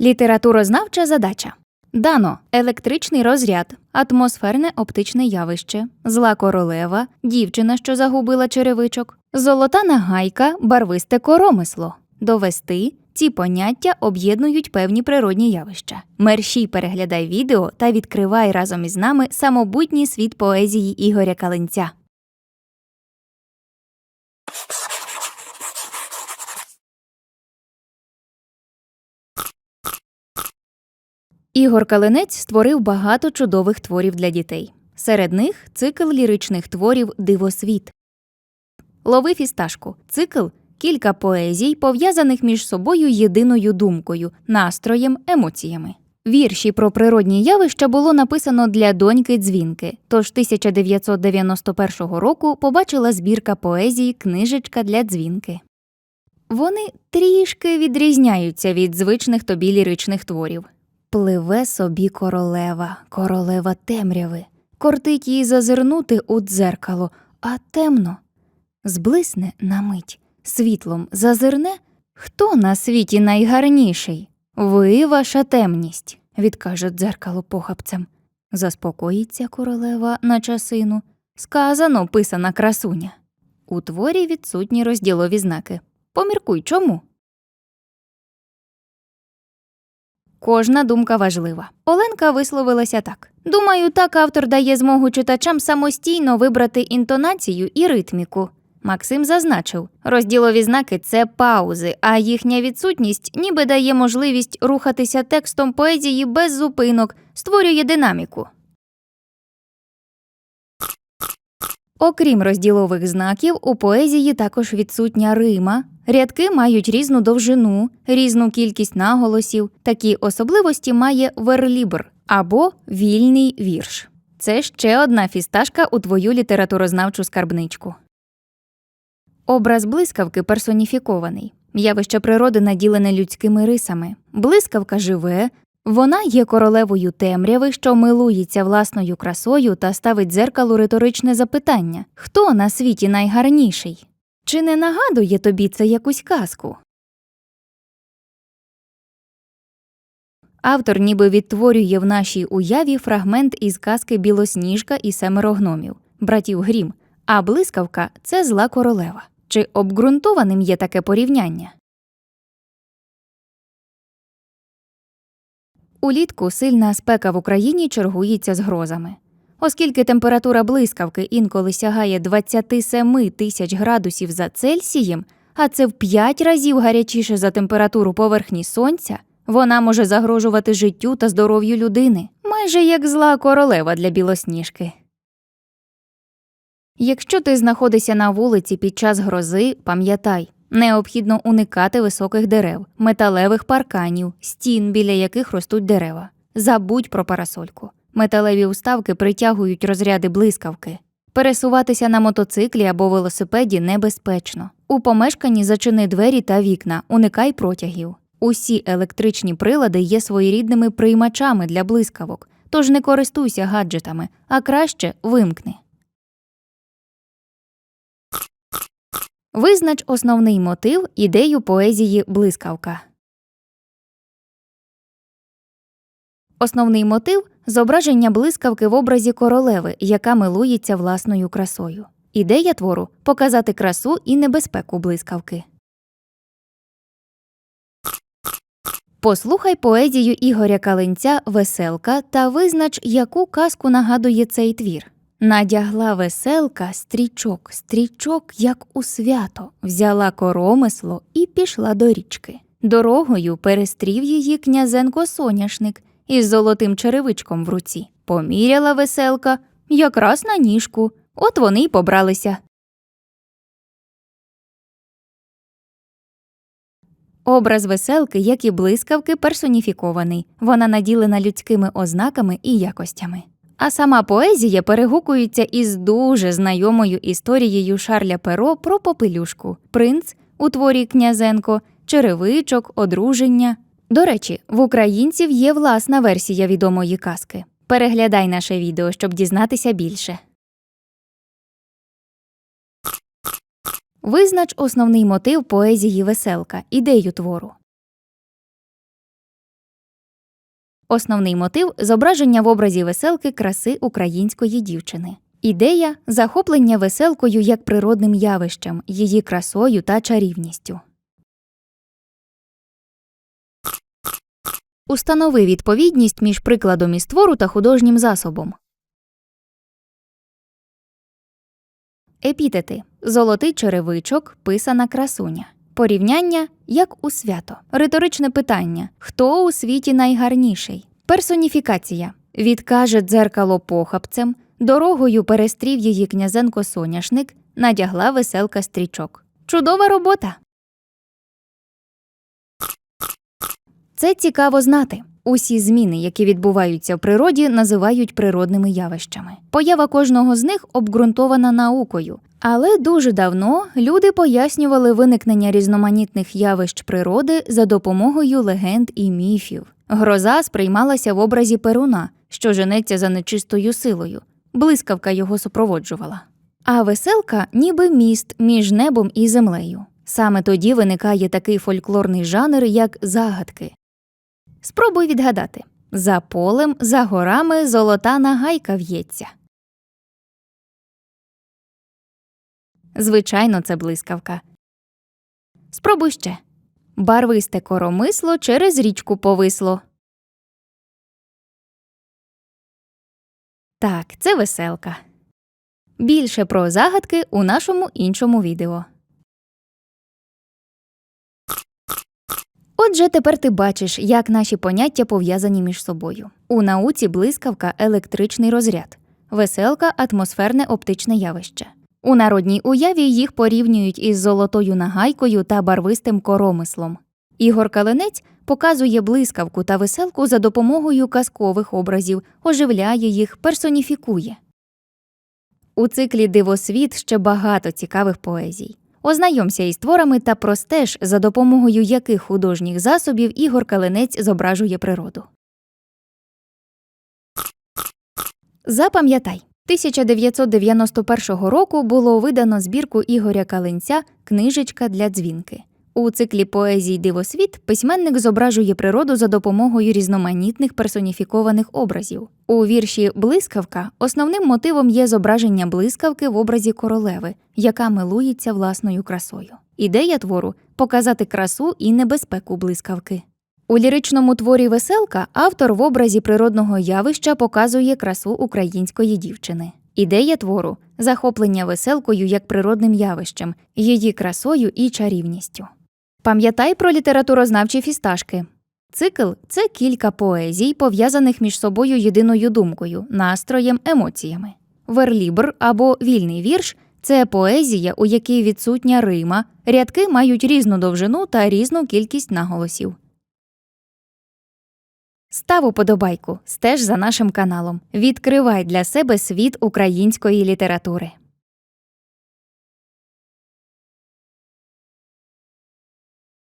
Літературознавча задача. Дано електричний розряд, атмосферне оптичне явище, зла королева, дівчина, що загубила черевичок, золота нагайка, барвисте коромисло. Довести ці поняття об'єднують певні природні явища. Мерщій переглядай відео та відкривай разом із нами самобутній світ поезії Ігоря Калинця. Ігор Калинець створив багато чудових творів для дітей. Серед них цикл ліричних творів Дивосвіт. Лови фісташку. Цикл кілька поезій, пов'язаних між собою єдиною думкою, настроєм, емоціями. Вірші про природні явища було написано для доньки дзвінки. Тож 1991 року побачила збірка поезії Книжечка для дзвінки. Вони трішки відрізняються від звичних тобі ліричних творів. Пливе собі королева, королева темряви, кортить їй зазирнути у дзеркало, а темно. Зблисне на мить, світлом зазирне, хто на світі найгарніший? Ви, ваша темність, відкаже дзеркало похапцем. Заспокоїться королева на часину. Сказано писана красуня. У творі відсутні розділові знаки. Поміркуй, чому? Кожна думка важлива. Оленка висловилася так: Думаю, так автор дає змогу читачам самостійно вибрати інтонацію і ритміку. Максим зазначив, розділові знаки це паузи, а їхня відсутність ніби дає можливість рухатися текстом поезії без зупинок, створює динаміку. Окрім розділових знаків, у поезії також відсутня рима. Рядки мають різну довжину, різну кількість наголосів. Такі особливості має верлібр або вільний вірш. Це ще одна фісташка у твою літературознавчу скарбничку. Образ блискавки персоніфікований. Явище природи наділене людськими рисами. Блискавка живе, вона є королевою темряви, що милується власною красою та ставить дзеркалу риторичне запитання хто на світі найгарніший? Чи не нагадує тобі це якусь казку? Автор ніби відтворює в нашій уяві фрагмент із казки Білосніжка і семеро гномів, братів Грім, а блискавка це зла королева. Чи обґрунтованим є таке порівняння? Улітку сильна спека в Україні чергується з грозами. Оскільки температура блискавки інколи сягає 27 тисяч градусів за Цельсієм, а це в 5 разів гарячіше за температуру поверхні сонця, вона може загрожувати життю та здоров'ю людини, майже як зла королева для білосніжки. Якщо ти знаходишся на вулиці під час грози, пам'ятай, необхідно уникати високих дерев, металевих парканів, стін, біля яких ростуть дерева. Забудь про парасольку. Металеві уставки притягують розряди блискавки. Пересуватися на мотоциклі або велосипеді небезпечно. У помешканні зачини двері та вікна, уникай протягів. Усі електричні прилади є своєрідними приймачами для блискавок, тож не користуйся гаджетами, а краще вимкни. Визнач основний мотив, ідею поезії блискавка. Основний мотив зображення блискавки в образі королеви, яка милується власною красою. Ідея твору показати красу і небезпеку блискавки. Послухай поезію Ігоря Калинця Веселка та визнач, яку казку нагадує цей твір. Надягла веселка стрічок, стрічок, як у свято, взяла коромисло і пішла до річки. Дорогою перестрів її князенко соняшник із золотим черевичком в руці. Поміряла веселка якраз на ніжку. От вони й побралися. Образ веселки, як і блискавки, персоніфікований. Вона наділена людськими ознаками і якостями. А сама поезія перегукується із дуже знайомою історією Шарля Перо про попелюшку, принц у творі Князенко, черевичок, одруження. До речі, в українців є власна версія відомої казки. Переглядай наше відео, щоб дізнатися більше. Визнач основний мотив поезії веселка, ідею твору. Основний мотив зображення в образі веселки краси української дівчини. Ідея захоплення веселкою як природним явищем, її красою та чарівністю. Установи відповідність між прикладом із твору та художнім засобом. Епітети Золотий черевичок, писана красуня. Порівняння як у свято. Риторичне питання Хто у світі найгарніший? Персоніфікація Відкаже дзеркало похапцем, дорогою перестрів її князенко соняшник, надягла веселка стрічок. Чудова робота. Це цікаво знати. Усі зміни, які відбуваються в природі, називають природними явищами. Поява кожного з них обґрунтована наукою. Але дуже давно люди пояснювали виникнення різноманітних явищ природи за допомогою легенд і міфів. Гроза сприймалася в образі перуна, що женеться за нечистою силою. Блискавка його супроводжувала. А веселка ніби міст між небом і землею. Саме тоді виникає такий фольклорний жанр, як загадки. Спробуй відгадати за полем, за горами золота нагайка в'ється. Звичайно, це блискавка. Спробуй ще. Барвисте коромисло через річку повисло. Так, це веселка. Більше про загадки у нашому іншому відео. Отже, тепер ти бачиш, як наші поняття пов'язані між собою. У науці блискавка електричний розряд, веселка атмосферне оптичне явище. У народній уяві їх порівнюють із золотою нагайкою та барвистим коромислом. Ігор Калинець показує блискавку та веселку за допомогою казкових образів, оживляє їх, персоніфікує. У циклі Дивосвіт ще багато цікавих поезій. Ознайомся із творами та простеж, за допомогою яких художніх засобів Ігор Калинець зображує природу. Запам'ятай, 1991 року було видано збірку Ігоря Калинця Книжечка для дзвінки. У циклі поезій Дивосвіт письменник зображує природу за допомогою різноманітних персоніфікованих образів. У вірші Блискавка основним мотивом є зображення блискавки в образі королеви, яка милується власною красою. Ідея твору показати красу і небезпеку блискавки. У ліричному творі Веселка автор в образі природного явища показує красу української дівчини. Ідея твору захоплення веселкою як природним явищем, її красою і чарівністю. Пам'ятай про літературознавчі фісташки. Цикл це кілька поезій, пов'язаних між собою єдиною думкою, настроєм, емоціями. Верлібр або вільний вірш це поезія, у якій відсутня рима, рядки мають різну довжину та різну кількість наголосів. Став уподобайку, стеж за нашим каналом. Відкривай для себе світ української літератури.